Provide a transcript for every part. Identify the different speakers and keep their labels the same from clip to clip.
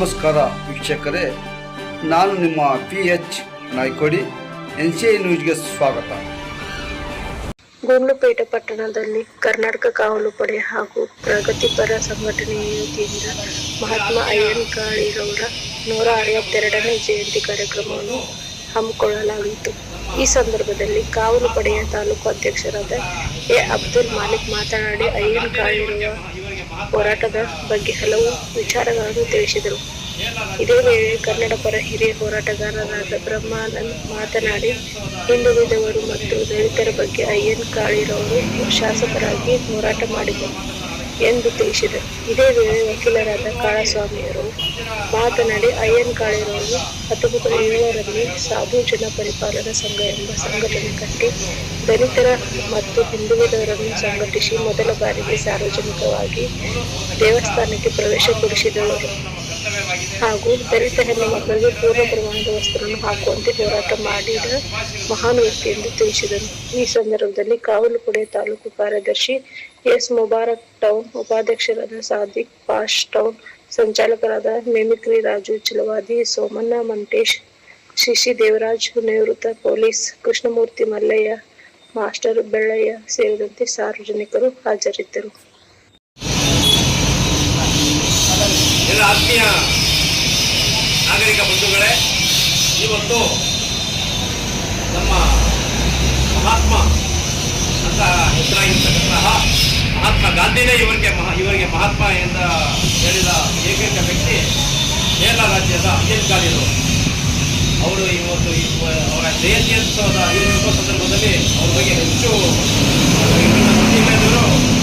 Speaker 1: ನಮಸ್ಕಾರ ವೀಕ್ಷಕರೇ, ನಾನು ನಿಮ್ಮ P H Naikodi, N C I ನ್ಯೂಸ್ಗೆ ಸ್ವಾಗತ.
Speaker 2: ಗುಂಡ್ಲುಪೇಟೆ ಪಟ್ಟಣದಲ್ಲಿ ಕರ್ನಾಟಕ ಕಾವಲು ಪಡೆ ಹಾಗೂ ಪ್ರಗತಿಪರ ಸಂಘಟನೆಯ ವತಿಯಿಂದ ಮಹಾತ್ಮ ಅಯ್ಯನ್ಕಾಳಿರವರ ನೂರ ಅರವತ್ತೆರಡನೇ ಜಯಂತಿ ಕಾರ್ಯಕ್ರಮವನ್ನು ಹಮ್ಮಿಕೊಳ್ಳಲಾಗಿತ್ತು. ಈ ಸಂದರ್ಭದಲ್ಲಿ ಕಾವಲು ಪಡೆಯ ತಾಲೂಕು ಅಧ್ಯಕ್ಷರಾದ ಎ. ಅಬ್ದುಲ್ ಮಾಲಿಕ್ ಮಾತನಾಡಿ ಅಯ್ಯನ್ಕಾಳಿರುವ ಹೋರಾಟದ ಬಗ್ಗೆ ಹಲವು ವಿಚಾರಗಳನ್ನು ತಿಳಿಸಿದರು. ಇದೇ ವೇಳೆ ಕನ್ನಡ ಪರ ಹಿರಿಯ ಹೋರಾಟಗಾರರಾದ ಬ್ರಹ್ಮಾನಂದ್ ಮಾತನಾಡಿ, ಹಿಂದುಳಿದವರು ಮತ್ತು ದಲಿತರ ಬಗ್ಗೆ ಅಯ್ಯನ್ ಕಾಳಿರವರು ಶಾಸಕರಾಗಿ ಹೋರಾಟ ಮಾಡಿದರು. ಎಂದು ತಿಳಿಸಿದರು ಇದೇ ವೇಳೆ ವಕೀಲರಾದ ಕಾಳಸ್ವಾಮಿಯವರು ಮಾತನಾಡಿ, ಅಯ್ಯನ್ ಕಾಳಿರವರು ಹತ್ತೊಂಬತ್ತು ಏಳರಲ್ಲಿ ಸಾಧು ಜನ ಪರಿಪಾಲನಾ ಸಂಘ ಎಂಬ ಸಂಘಟನೆ ಕಟ್ಟಿ ದಲಿತರ ಮತ್ತು ಹಿಂದುಳಿದವರನ್ನು ಸಂಘಟಿಸಿ ಮೊದಲ ಬಾರಿಗೆ ಸಾರ್ವಜನಿಕವಾಗಿ ದೇವಸ್ಥಾನಕ್ಕೆ ಪ್ರವೇಶ ಕೊಡಿಸಿದವರು. ಹಾಗೂ ದಲಿತ ಹೆಣ್ಣು ಮಕ್ಕಳಿಗೆ ಪೂರ್ಣ ಪ್ರಮಾಣದ ವಸ್ತ್ರವನ್ನು ಹಾಕುವಂತೆ ಹೋರಾಟ ಮಾಡಿದ ಮಹಾನ್ ವ್ಯಕ್ತಿ ಎಂದು ತಿಳಿಸಿದರು. ಈ ಸಂದರ್ಭದಲ್ಲಿ ಕಾವಲುಪುಡೆ ತಾಲೂಕು ಕಾರ್ಯದರ್ಶಿ ಎಸ್ ಮುಬಾರಕ್ ಟೌನ್ ಉಪಾಧ್ಯಕ್ಷರಾದ ಸಾದಿಕ್ ಪಾಶ್ ಟೌನ್, ಸಂಚಾಲಕರಾದ ಮಿಮಿಕ್ರಿ ರಾಜು ಚಲವಾದಿ, ಸೋಮಣ್ಣ ಮಂಟೇಶ್, ಶಿಶಿ ದೇವರಾಜ್, ನಿವೃತ್ತ ಪೊಲೀಸ್ ಕೃಷ್ಣಮೂರ್ತಿ ಮಲ್ಲಯ್ಯ, ಮಾಸ್ಟರ್ ಬೆಳ್ಳಯ್ಯ ಸೇರಿದಂತೆ ಸಾರ್ವಜನಿಕರು ಹಾಜರಿದ್ದರು.
Speaker 3: ಆತ್ಮೀಯ ನಾಗರಿಕ ಬಂಧುಗಳೇ ಇವತ್ತು ನಮ್ಮ ಮಹಾತ್ಮ ಅಂತ ಹೆಸರಾಗಿರ್ತಕ್ಕಂತಹ ಮಹಾತ್ಮ ಗಾಂಧಿನೇ ಇವರಿಗೆ ಮಹಾ, ಇವರಿಗೆ ಮಹಾತ್ಮ ಎಂದ ಹೇಳಿದ ಏಕೈಕ ವ್ಯಕ್ತಿ ಕೇರಳ ರಾಜ್ಯದ ಅಯ್ಯನ್ಕಾಳಿರು ಅವರು ಇವತ್ತು ಅವರ ಜಯಂತ್ಯೋತ್ಸವದ ಐದು ಸಂದರ್ಭದಲ್ಲಿ ಅವ್ರ ಬಗ್ಗೆ ಹೆಚ್ಚು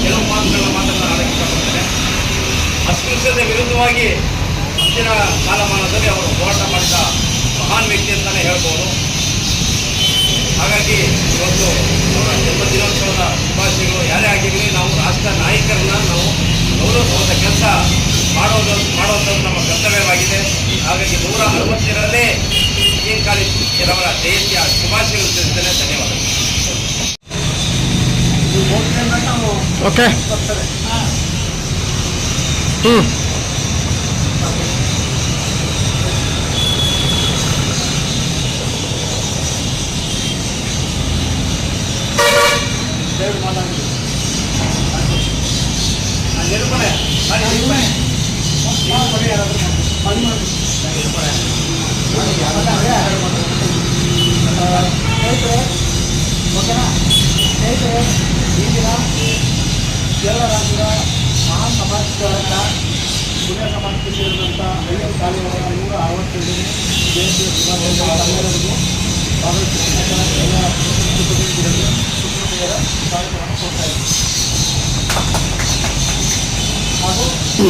Speaker 3: ಕೆಲವು ಮಾತುಗಳನ್ನ ಮಾತನಾಡಕ್ಕೆ ಇಷ್ಟಪಡ್ತಾರೆ ಅಸ್ಪೃಶ್ಯತೆ ವಿರುದ್ಧವಾಗಿ ಹಿಂದಿನ ಕಾಲಮಾನದಲ್ಲಿ ಅವರು ಹೋರಾಟ ಮಾಡಿದ ಮಹಾನ್ ವ್ಯಕ್ತಿ ಅಂತಲೇ ಹೇಳ್ಬೋದು. ಹಾಗಾಗಿ ಇವತ್ತು ನೂರ ಜನ್ಮ ದಿನೋತ್ಸವದ ಶುಭಾಶಯಗಳು. ಯಾರೇ ಆಗಿರಲಿ ನಾವು ರಾಷ್ಟ್ರ ನಾಯಕರನ್ನ ನಾವು ಗೌರವಿಸುವಂಥ ಕೆಲಸ ಮಾಡೋದು ಮಾಡುವಂಥದ್ದು ನಮ್ಮ ಕರ್ತವ್ಯವಾಗಿದೆ. ಹಾಗಾಗಿ ನೂರ ಅರವತ್ತೆರಡನೇ ಕಾಲೇಜ್ ಅವರ ಜಯಂತಿಯ ಶುಭಾಶಯಗಳು ತಿಳಿಸ್ತೇನೆ. ಧನ್ಯವಾದಗಳು.
Speaker 1: ಓಕೆ ಹ್ಞೂ
Speaker 4: ಸ್ನೇಹಿತರೆ ಓಕೆನಾ ಸ್ನೇಹಿತರೆ ಈ ದಿನ ಕೇರಳ ರಾಜ್ಯದ ಮಹಾನ್ ಸಮಾಜದವರನ್ನ ಪುಣ್ಯ ಸಮಾಜದಲ್ಲಿರುವಂಥ ಅಯ್ಯನ್ ಕಾಳಿಯವರ ನೂರ ಅರವತ್ತೆರಡನೇ ಜಯಂತಿಯ ಶುಭಾಶಯಗಳು ತಮ್ಮೆಲ್ಲರಿಗೂ ಭಾಗವಹಿಸಿರ್ತಕ್ಕಂಥ ಎಲ್ಲ ಕುಟುಂಬೀಯರ ಸ್ವಾಗತವನ್ನು ಕೊಡ್ತಾ ಇದ್ದೀನಿ ಹಾಗೂ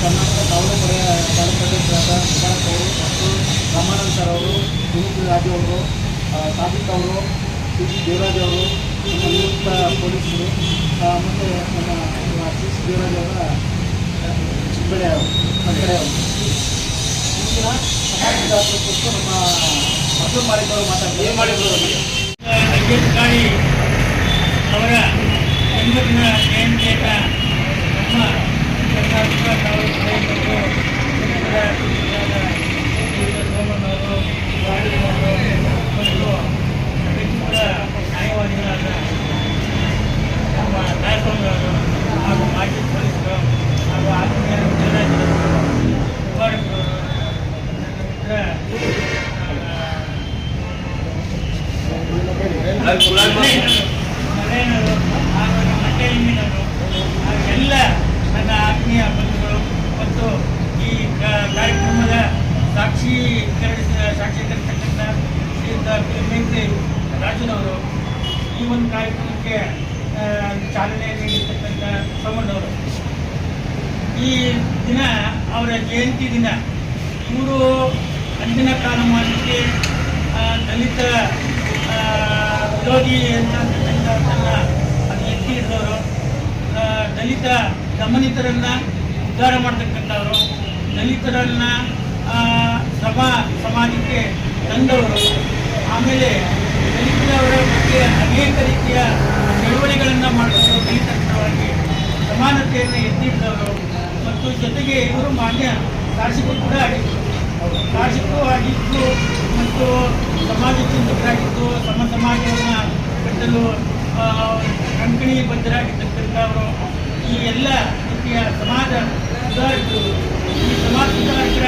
Speaker 4: ಕರ್ನಾಟಕ ಕಾವಲು ಪಡೆಯ ಕಾರ್ಯದರ್ಶಿಯಾದ ಮುಬಾರಕ್ ಅವರು ಮತ್ತು ರಾಮಾನಂದ್ ಸರ್ ಅವರು ಸುನೀಲ್ ರಾಜು ಅವರು ಸಾದಿಕ್ ಅವರು ಸಿ ಅವರು ನಮ್ಮ ಪೊಲೀಸರು ಮತ್ತು ನಮ್ಮ ಸಿ ಅವರು ಮಾಲಿಕ್ ಅವರು
Speaker 5: ಜನ್ಮದಿನ ಜಯಂತಿಯನ್ನು ನಮ್ಮ ಕಾವಲು ಪಡೆ ಮತ್ತು ಕನ್ನಡ ಜಿಲ್ಲೆಯಾದ ವಿವಿಧ ಸೋಮಣ್ಣವರು ವಾಡಿಯವರು ಮತ್ತು ಪ್ರತಿಪರ ನ್ಯಾಯವಾದಿಗಳಾದ ನಮ್ಮ ದಾಸವಾಮಿಯವರು ಹಾಗೂ ಮಾಜಿ ಪೊಲೀಸರು ಹಾಗೂ ಆತ್ಮೀಯ ವಿದ್ಯಾರ್ಥಿಗಳು ಮುಬಾರಕರು ನನ್ನ ಮಿತ್ರ ಆ, ಮನೆಯವರು ಹಾಗೂ ನಮ್ಮ ಮಂಡ್ಯಲಿಂಗಿನವರು ಹಾಗೂ ಎಲ್ಲ ನನ್ನ ಆತ್ಮೀಯ ಬಂಧುಗಳು ಮತ್ತು ಈ ಕಾರ್ಯಕ್ರಮದ ಸಾಕ್ಷಿ ಸಾಕ್ಷೀಕರಿಸತಕ್ಕಂಥ ಶ್ರೀಯುತ ಮಿಮಿಕ್ರಿ ರಾಜನವರು ಈ ಒಂದು ಕಾರ್ಯಕ್ರಮಕ್ಕೆ ಚಾಲನೆ ನೀಡಿರ್ತಕ್ಕಂಥ ಸೋಮಣ್ಣವರು ಈ ದಿನ ಅವರ ಜಯಂತಿ ದಿನ ಇವರು ಅಂದಿನ ಕಾಲಮಾನಕ್ಕೆ ದಲಿತ ವಿರೋಧಿ ಅಂತಕ್ಕಂಥದ್ದನ್ನ ಅದು ಎತ್ತಿ ಹಿಡಿದವರು ದಲಿತ ದಮನಿತರನ್ನ ಉದ್ಧಾರ ಮಾಡ್ತಕ್ಕಂಥವ್ರು, ದಲಿತರನ್ನ ಸಭಾ ಸಮ ಸಮಾಜಕ್ಕೆ ತಂದವರು. ಆಮೇಲೆ ದಲಿತರವರ ಬಗ್ಗೆ ಅನೇಕ ರೀತಿಯ ಚಳವಳಿಗಳನ್ನು ಮಾಡಿದವರು ದಲಿತರ ಪರವಾಗಿ ಸಮಾನತೆಯನ್ನು ಎತ್ತಿದ್ದವರು ಮತ್ತು ಜೊತೆಗೆ ಇವರು ಮಾನ್ಯ ಶಾಸಕರು ಕೂಡ ಆಗಿತ್ತು ಶಾಸಕರು ಆಗಿತ್ತು ಮತ್ತು ಸಮಾಜ ಚಿಂತಕರಾಗಿದ್ದು ಸಮ ಸಮಾಜವನ್ನು ಕಟ್ಟಲು ಆ, ಬದ್ಧರಾಗಿರ್ತಕ್ಕಂಥ ಅವರು ಈ ಎಲ್ಲ ರೀತಿಯ ಸಮಾಜ ಸುಧಾರಕರು ಈ ಸಮಾಜ ಸುಧಾರಕರ